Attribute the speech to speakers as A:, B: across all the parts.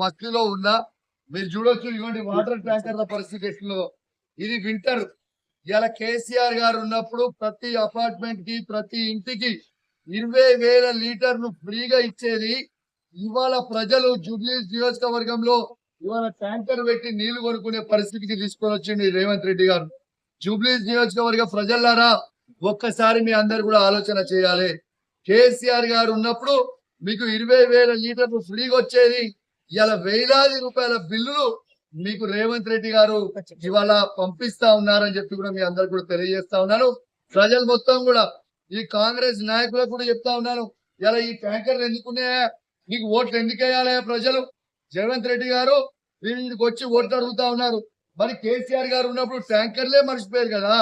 A: మస్తిలో ఉన్నా. మీరు చూడొచ్చు ఇటువంటి వాటర్ ట్యాంకర్ల పరిస్థితి ఎట్లుందో. ఇది వింటర్ ఇలా కేసీఆర్ గారు ఉన్నప్పుడు ప్రతి అపార్ట్మెంట్కి ప్రతి ఇంటికి ఇరవై వేల లీటర్లు ఫ్రీగా ఇచ్చేది. ఇవాళ ప్రజలు జూబ్లీ నియోజకవర్గంలో ఇవాళ ట్యాంకర్ పెట్టి నీళ్ళు కొనుక్కునే పరిస్థితికి తీసుకొని వచ్చింది రేవంత్ రెడ్డి గారు. జూబ్లీ నియోజకవర్గ ప్రజలారా ఒక్కసారి మీ అందరు కూడా ఆలోచన చేయాలి. కేసీఆర్ గారు ఉన్నప్పుడు మీకు ఇరవై వేల లీటర్లు ఫ్రీగా వచ్చేది. ఇలా వేలాది రూపాయల బిల్లులు మీకు రేవంత్ రెడ్డి గారు ఇవాళ పంపిస్తా ఉన్నారని చెప్పి కూడా మీ అందరు కూడా తెలియజేస్తా ఉన్నాను. ప్రజలు మొత్తం కూడా ఈ కాంగ్రెస్ నాయకులకు కూడా చెప్తా ఉన్నాను. ఇలా ఈ ట్యాంకర్లు ఎందుకున్నాయా? మీకు ఓట్లు ఎందుకు వేయాలి ప్రజలు? రేవంత్ రెడ్డి గారు వీళ్ళకి వచ్చి ఓట్లు అడుగుతా ఉన్నారు. మరి కేసీఆర్ గారు ఉన్నప్పుడు ట్యాంకర్లే మర్చిపోయారు కదా?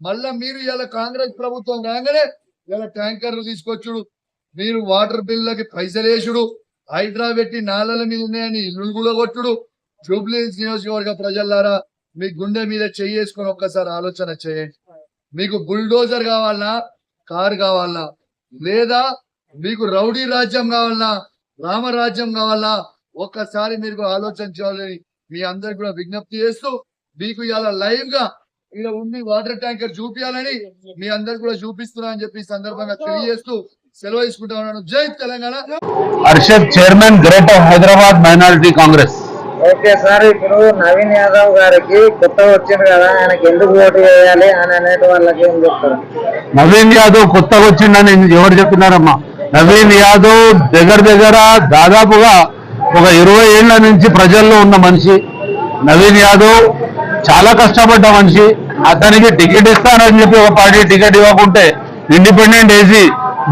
A: మళ్ళా మీరు ఇలా కాంగ్రెస్ ప్రభుత్వం రాగానే ఇలా ట్యాంకర్లు తీసుకొచ్చుడు. మీరు వాటర్ బిల్లకి పైసలు వేసుడు హైడ్రా పెట్టి నాలల మీద ఉన్నాయని ఇల్లు కూడా కొట్టుడు జూబ్లీ నియోజకవర్గ ప్రజలారా మీ గుండె మీద చేసుకొని ఒక్కసారి ఆలోచన చేయండి. మీకు బుల్డోజర్ కావాలనా కార్ కావాలనా లేదా మీకు రౌడీ రాజ్యం కావాలనా రామరాజ్యం కావాలనా ఒక్కసారి మీరు ఆలోచన చేయాలని మీ అందరికి కూడా విజ్ఞప్తి చేస్తూ మీకు ఇలా లైవ్గా ఇక్కడ ఉండి వాటర్ ట్యాంకర్ చూపించాలని మీ అందరికి కూడా చూపిస్తున్నా అని చెప్పి సందర్భంగా తెలియజేస్తూ సెలవు తీసుకుంటా ఉన్నాను జై Telangana.
B: Arshad chairman greater Hyderabad minority Congress.
C: Okay sir ఇప్పుడు నవీన్ యాదవ్ గారికి కొత్తగా వచ్చింది కదా ఆయనకి ఎందుకు ఓటు వేయాలి అని అనేటి వాళ్ళకి ఏం చెప్తారు?
B: నవీన్ యాదవ్ కొత్తగా వచ్చిండని ఎవరు చెప్తున్నారమ్మా? నవీన్ యాదవ్ దగ్గర దగ్గర దాదాపుగా ఒక ఇరవై ఏళ్ళ నుంచి ప్రజల్లో ఉన్న మనిషి. నవీన్ యాదవ్ చాలా కష్టపడ్డ మనిషి. అతనికి టికెట్ ఇస్తానని చెప్పి ఒక పార్టీ టికెట్ ఇవ్వకుంటే ఇండిపెండెంట్ వేసి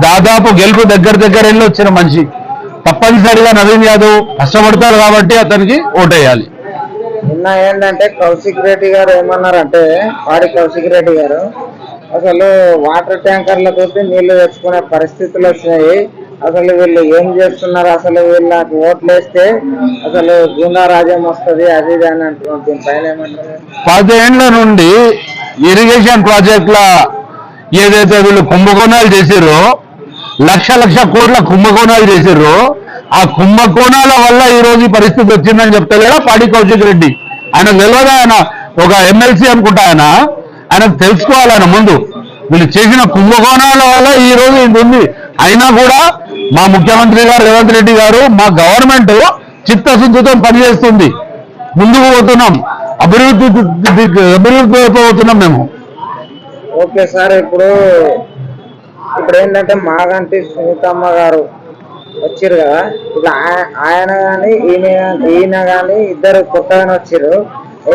B: దాదాపు గెలుపు దగ్గర దగ్గర వెళ్ళి వచ్చిన మనిషి. తప్పనిసరిగా నవీన్ యాదవ్ కష్టపడతారు కాబట్టి అతనికి ఓటేయాలి.
C: నిన్న ఏంటంటే కౌశిక్ రెడ్డి గారు ఏమన్నారంటే వాడి కౌశిక్ రెడ్డి గారు అసలు వాటర్ ట్యాంకర్ల తోటి నీళ్ళు తెచ్చుకునే పరిస్థితులు వచ్చినాయి. అసలు వీళ్ళు ఏం చేస్తున్నారు? అసలు వీళ్ళకి ఓట్లు వేస్తే అసలు గుండా రాజ్యం వస్తుంది అది ఇది అని అంటున్నారు. దీనిపైన ఏమంటారు?
B: పదేండ్ల నుండి ఇరిగేషన్ ప్రాజెక్టుల ఏదైతే వీళ్ళు కుంభకోణాలు చేసిర్రో లక్ష లక్ష కోట్ల కుంభకోణాలు చేసిర్రో. ఆ కుంభకోణాల వల్ల ఈ రోజు ఈ పరిస్థితి వచ్చిందని చెప్తలేడా పాడి కౌశిక్ రెడ్డి? ఆయన తెలియదు ఆయన? ఒక ఎమ్మెల్సీ అనుకుంటా ఆయన. ఆయనకు తెలుసుకోవాలి ఆయన ముందు. వీళ్ళు చేసిన కుంభకోణాల వల్ల ఈ రోజు ఇది ఉంది. అయినా కూడా మా ముఖ్యమంత్రి గారు రేవంత్ రెడ్డి గారు మా గవర్నమెంట్ చిత్తశుద్ధితో పనిచేస్తుంది. ముందుకు పోతున్నాం. అభివృద్ధి అభివృద్ధి పోతున్నాం మేము.
C: ఓకే సార్ ఇప్పుడు ఇప్పుడు ఏంటంటే మాగంటి సునీతమ్మ గారు వచ్చారు కదా. ఇప్పుడు ఆయన కానీ ఈయన ఈయన కానీ ఇద్దరు కొత్తగానే వచ్చారు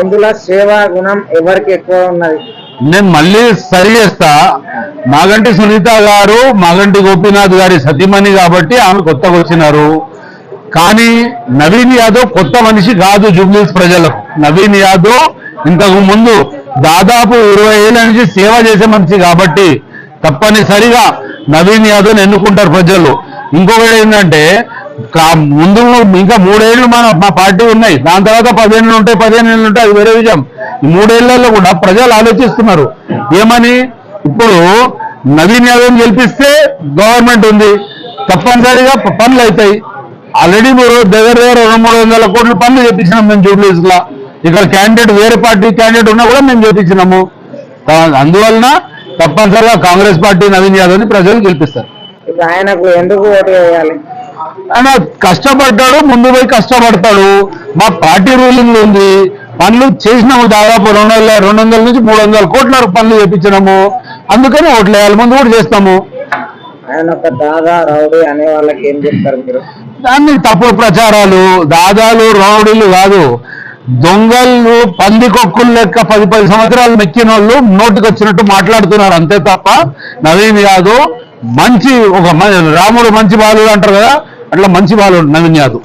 C: ఇందులో సేవా గుణం ఎవరికి ఎక్కువ ఉన్నది?
B: నేను మళ్ళీ సరి చేస్తా. మాగంటి సునీత గారు మాగంటి గోపీనాథ్ గారి సతీమణి కాబట్టి ఆమె కొత్తగా వచ్చినారు. కానీ నవీన్ యాదవ్ కొత్త మనిషి కాదు జూబ్లీస్ ప్రజలకు. నవీన్ యాదవ్ ఇంతకు ముందు దాదాపు ఇరవై ఏళ్ళ నుంచి సేవ చేసే మనిషి కాబట్టి తప్పనిసరిగా నవీన్ యాదవ్ని ఎన్నుకుంటారు ప్రజలు. ఇంకొకటి ఏంటంటే ముందు ఇంకా మూడేళ్ళు మన మా పార్టీ ఉన్నాయి. దాని తర్వాత పదిహేను ఉంటాయి పదిహేను ఏళ్ళు ఉంటాయి అది వేరే విషయం. ఈ మూడేళ్ళలో కూడా ప్రజలు ఆలోచిస్తున్నారు. ఏమని? ఇప్పుడు నవీన్ యాదవ్ని గెలిపిస్తే గవర్నమెంట్ ఉంది. తప్పనిసరిగా పనులు అవుతాయి. ఆల్రెడీ మీరు దగ్గర దగ్గర రెండు మూడు వందల కోట్లు పనులు చేపించినాం మేము జూబ్లీస్లో ఇక్కడ క్యాండిడేట్ వేరే పార్టీ క్యాండిడేట్ ఉన్నా కూడా మేము చేపించినాము. అందువలన తప్పనిసరిగా కాంగ్రెస్ పార్టీ నవీన్ యాదవ్ని ప్రజలు గెలిపిస్తారు.
C: ఆయనకు ఎందుకు ఓటు వేయాలి?
B: ఆయన కష్టపడ్డాడు ముందు పోయి కష్టపడతాడు. మా పార్టీ రూలింగ్ ఉంది. పనులు చేసినాము దాదాపు రెండు వందల రెండు వందల నుంచి మూడు వందల కోట్ల పనులు చేపించినాము. అందుకని ఓట్లు వేయాలి ముందు కూడా చేస్తాము.
C: ఆయన ఒక దాదా రౌడీ అనే వాళ్ళకి ఏం చెప్తారు మీరు?
B: దాన్ని తప్పుడు ప్రచారాలు దాదాలు రౌడీలు కాదు. దొంగలు పందికొక్కులు లెక్క పది పది సంవత్సరాలు మెక్కిన వాళ్ళు నోటికి వచ్చినట్టు మాట్లాడుతున్నారు అంతే తప్ప నవీన్ యాదవ్ మంచి ఒక మ- రాముడు మంచి బాలుడు అంటారు కదా అట్లా మంచి బాలుడు నవీన్ యాదవ్.